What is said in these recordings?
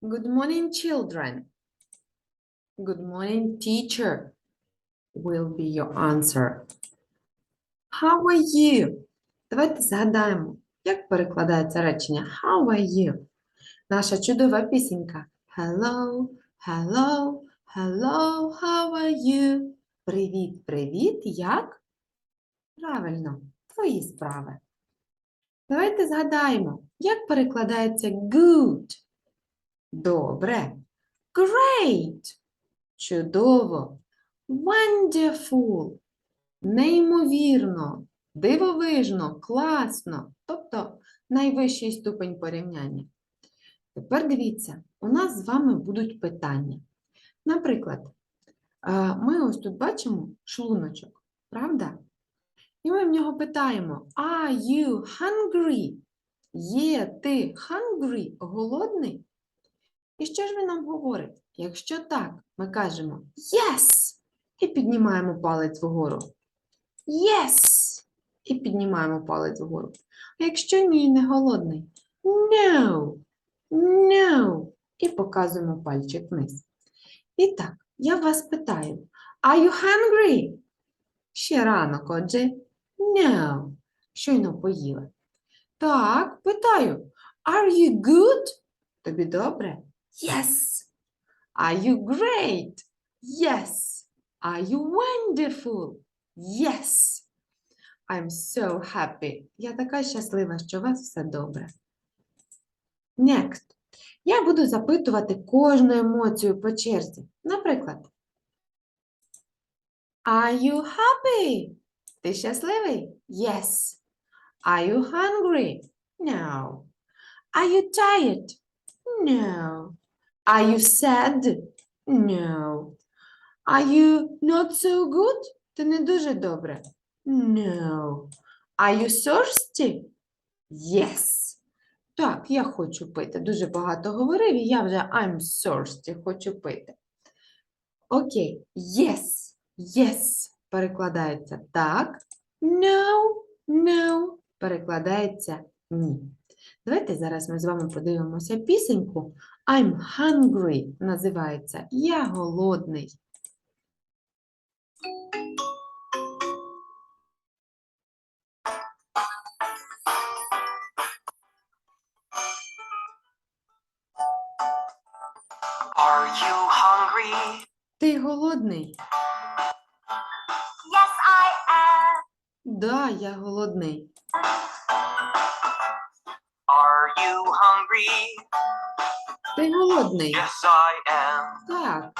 Good morning, children. Good morning, teacher. Will be your answer. How are you? Давайте згадаємо, як перекладається речення How are you? Наша чудова пісенька. Hello, hello, hello, how are you? Привіт, привіт, як? Правильно, твої справи. Давайте згадаємо, як перекладається good. Добре. Great. Чудово. Wonderful. Неймовірно. Дивовижно, класно. Тобто найвищий ступень порівняння. Тепер дивіться, у нас з вами будуть питання. Наприклад, ми ось тут бачимо шлуночок, правда? І ми в нього питаємо: Are you hungry? Є ти hungry, голодний? І що ж він нам говорить? Якщо так, ми кажемо Yes! І піднімаємо палець вгору. Yes! І піднімаємо палець вгору. А якщо ні, не голодний. No! No! І показуємо пальчик вниз. І так, я вас питаю: Are you hungry? Ще ранок, отже. No. Щойно поїла. Так, питаю. Are you good? Тобі добре? Yes. Are you great? Yes. Are you wonderful? Yes. I'm so happy. Я така щаслива, що у вас все добре. Next. Я буду запитувати кожну емоцію по черзі. Наприклад, Are you happy? Ти щасливий? Yes. Are you hungry? No. Are you tired? No. Are you sad? No. Are you not so good? Ти не дуже добре. No. Are you thirsty? Yes. Так, я хочу пити. Дуже багато говорив, і я вже I'm thirsty, хочу пити. Окей. Yes. Yes перекладається так. No, no перекладається ні. Давайте зараз ми з вами подивимося пісеньку. I'm hungry називається Я голодний. Are you hungry? Ти голодний? Yes, I am. Да, я голодний. Are you hungry? Ти голодний? Yes, I am. Так.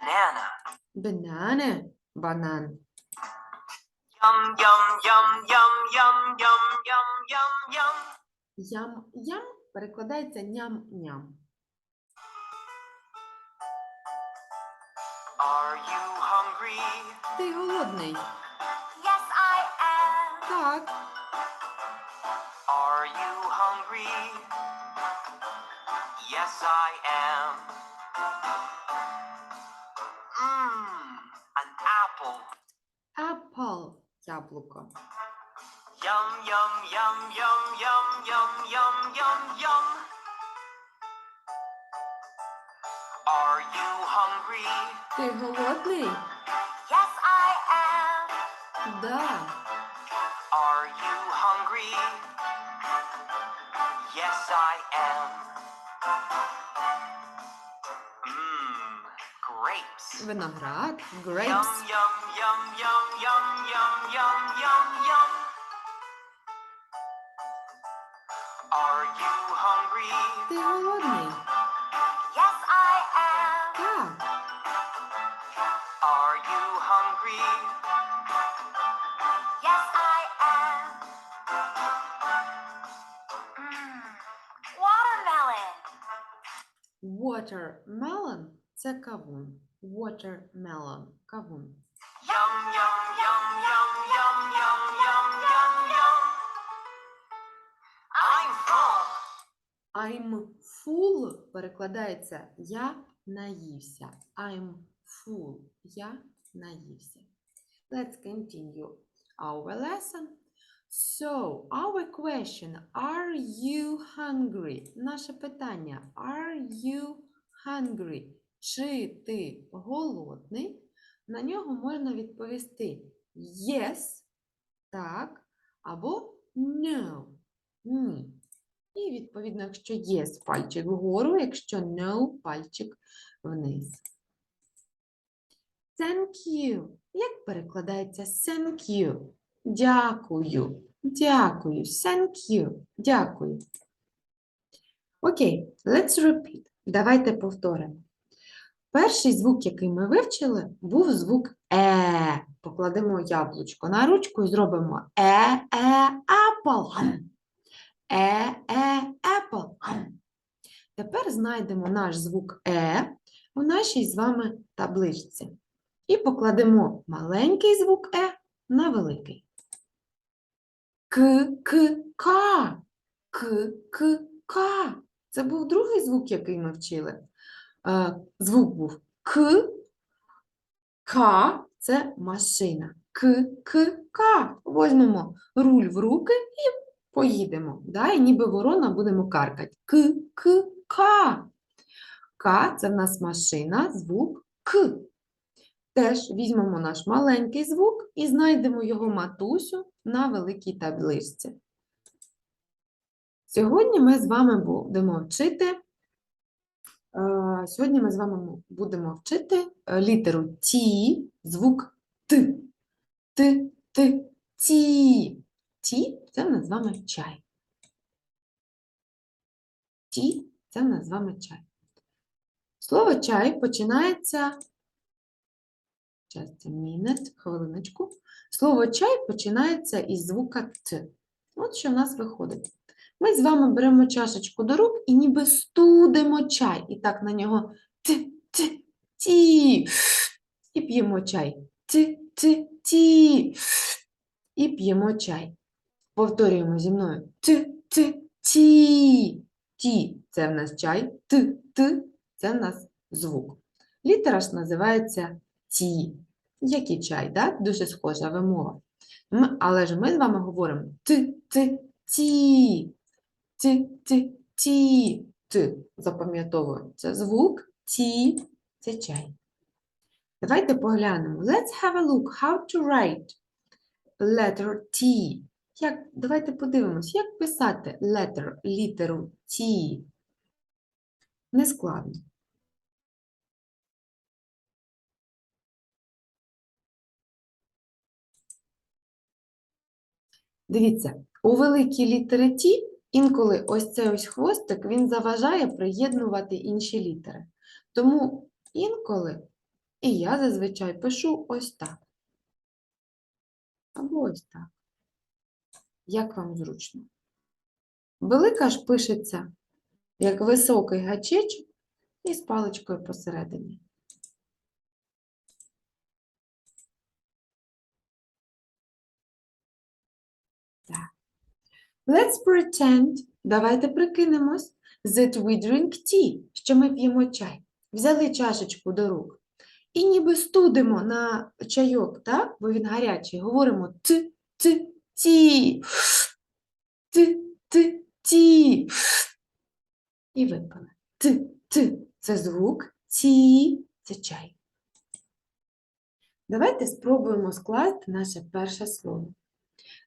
Banana. Банане. Банан. Yum, yum, yum, yum, yum, yum, yum, yum, yum. Ям, ям перекладається ням-ням. Are you hungry? Ти голодний? Yes, I am. Так. Are you hungry? Yes, I am. Mmm, an apple. Apple. Яблуко. Yum, yum, yum, yum, yum, yum, yum, yum, yum. Are you hungry? Ти голодний? Yes, I am. Да. I am. Mmm, grapes. Виноград. Yum, Grapes. yum, yum, yum, yum, yum, yum, yum, yum. Are you hungry? Ти голодний? Watermelon це кавун. Watermelon кавун. I'm full перекладається я наївся. I'm full. Я наївся. Let's continue our lesson. So, our question, are you hungry? Наше питання, are you hungry? Чи ти голодний? На нього можна відповісти yes, так, або no, ні. І відповідно, якщо yes, пальчик вгору, якщо no, пальчик вниз. Thank you. Як перекладається thank you? Дякую. Дякую. Thank you. Дякую. Окей, let's repeat. Давайте повторимо. Перший звук, який ми вивчили, був звук е. Покладемо яблучко на ручку і зробимо е, е, apple. Е, е, apple. Тепер знайдемо наш звук е у нашій з вами табличці. І покладемо маленький звук е на великий. К, к, ка. К, к, ка. Це був другий звук, який ми вчили. Е, Звук був к, ка це машина. К, к, ка. Возьмемо руль в руки і поїдемо. Да? І ніби ворона будемо каркати. К, к, ка. К це в нас машина, звук К. Теж візьмемо наш маленький звук і знайдемо його матусю на великій табличці. Сьогодні ми з вами будемо вчити. е, Сьогодні ми з вами будемо вчити е, літеру Ті, звук Т. Т, Т, Ті. Ті це в чай. Ті це в чай. Слово чай починається. A minute, хвилиночку. Слово чай починається із звука Т. От що в нас виходить. Ми з вами беремо чашечку до рук і ніби студимо чай. І так на нього т, т, ті. І п'ємо чай. Т, т, ті. І п'ємо чай. Повторюємо зі мною. Т, т, ті. Це в нас чай. Т, т це в нас звук. Літера ж називається ті. Як і чай, да? дуже схожа вимова. Але ж ми з вами говоримо ти, ти, ті. Ти, ти, ті. Т. Запам'ятовуємо. Це звук, ті, це чай. Давайте поглянемо. Let's have a look how to write letter T. Як, давайте подивимось, як писати letter, літеру T. Нескладно. Дивіться, у великій літері Т інколи ось цей ось хвостик він заважає приєднувати інші літери. Тому інколи і я зазвичай пишу ось так. Або ось так. Як вам зручно? Велика ж пишеться як високий гачечок і з паличкою посередині. Так. Let's pretend, давайте прикинемось, that we drink tea, що ми п'ємо чай. Взяли чашечку до рук. І ніби студимо на чайок, так? бо він гарячий. Говоримо т, т, ті, т, т, ті. І випили. Т, т це звук, ті це чай. Давайте спробуємо скласти наше перше слово.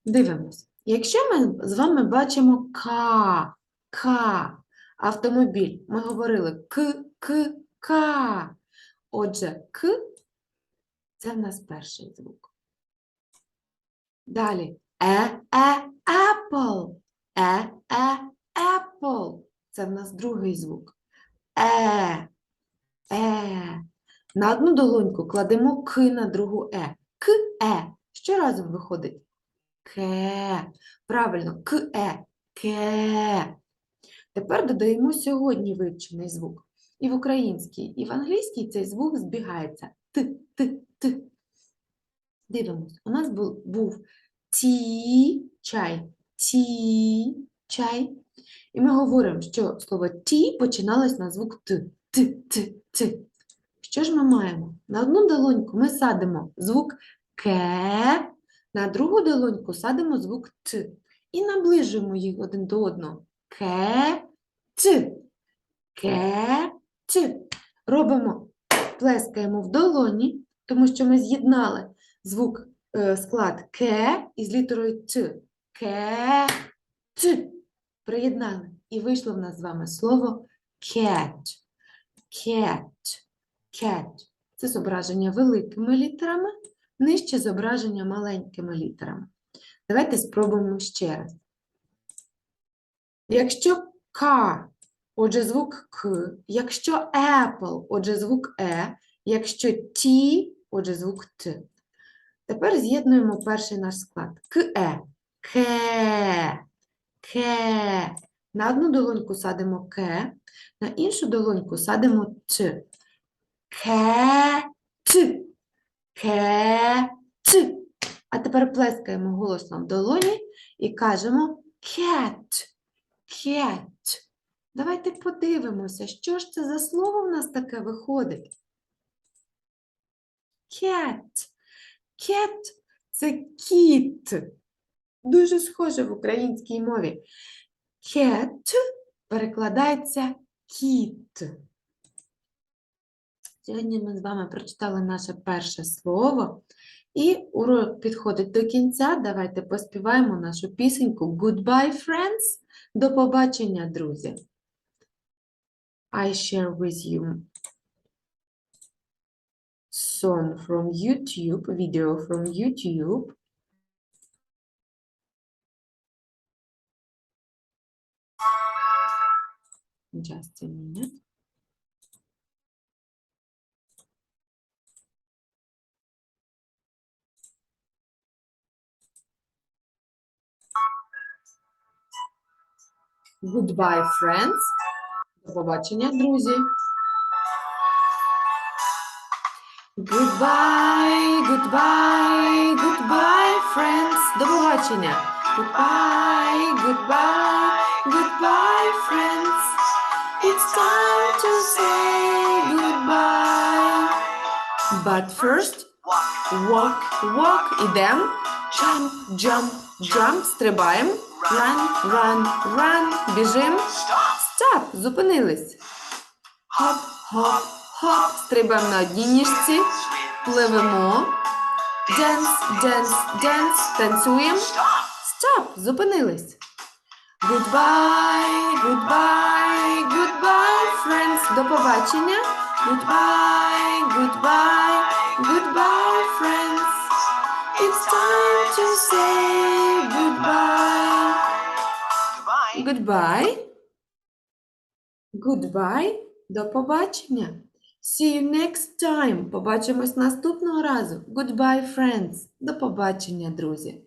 Дивимось. Якщо ми з вами бачимо К, К, автомобіль, ми говорили К, К, К. Отже, К це в нас перший звук. Далі Е, Е, Apple. Е, Е, Apple. Це в нас другий звук. Е, Е. На одну долоньку кладемо К на другу Е. К, Е. Що разом виходить? Ке. Правильно, к, е, ке. Тепер додаємо сьогодні вивчений звук. І в українській, і в англійській цей звук збігається. Т, т, т. Дивимось, у нас був, був ті, чай, ті, чай. І ми говоримо, що слово ті починалось на звук т, т, т, т. Що ж ми маємо? На одну долоньку ми садимо звук ке, На другу долоньку садимо звук Т і наближуємо їх один до одного. Ке, Т. Ке, Т. Робимо, плескаємо в долоні, тому що ми з'єднали звук, е, склад ке із літерою Т. Ке, Т. Приєднали. І вийшло в нас з вами слово cat. Cat. Cat. Це зображення великими літерами, нижче зображення маленькими літерами. Давайте спробуємо ще раз. Якщо К, отже звук К, якщо Apple, отже звук Е, якщо Т, отже звук Т. Тепер з'єднуємо перший наш склад. Ке, ке, ке. На одну долоньку садимо ке, на іншу долоньку садимо т. Ке, т. Т. А тепер плескаємо голосно в долоні і кажемо cat, cat. Давайте подивимося, що ж це за слово в нас таке виходить. Cat. Cat – це кіт. Дуже схоже в українській мові. Cat перекладається кіт. Сьогодні ми з вами прочитали наше перше слово. І урок підходить до кінця. Давайте поспіваємо нашу пісеньку Goodbye, friends. До побачення, друзі. I share with you song from YouTube, video from YouTube. Just a minute. Goodbye, friends. До побачення, друзі. Goodbye, goodbye, goodbye, friends. До побачення. Goodbye, goodbye, goodbye, friends. It's time to say goodbye. But first, walk, walk, ідем. Jump, jump, Jump, стрибаємо. Run, run, run, біжим. Stop, зупинились. Хоп, хоп, хоп, стрибаємо на одній ніжці. Пливемо. Dance, dance, dance, танцюємо. Stop, зупинились. Goodbye, goodbye, goodbye, friends. До побачення. Goodbye, goodbye, goodbye, friends. It's time to say goodbye. Goodbye. Goodbye. Goodbye. До побачення. See you next time. Побачимось наступного разу. Goodbye, friends. До побачення, друзі.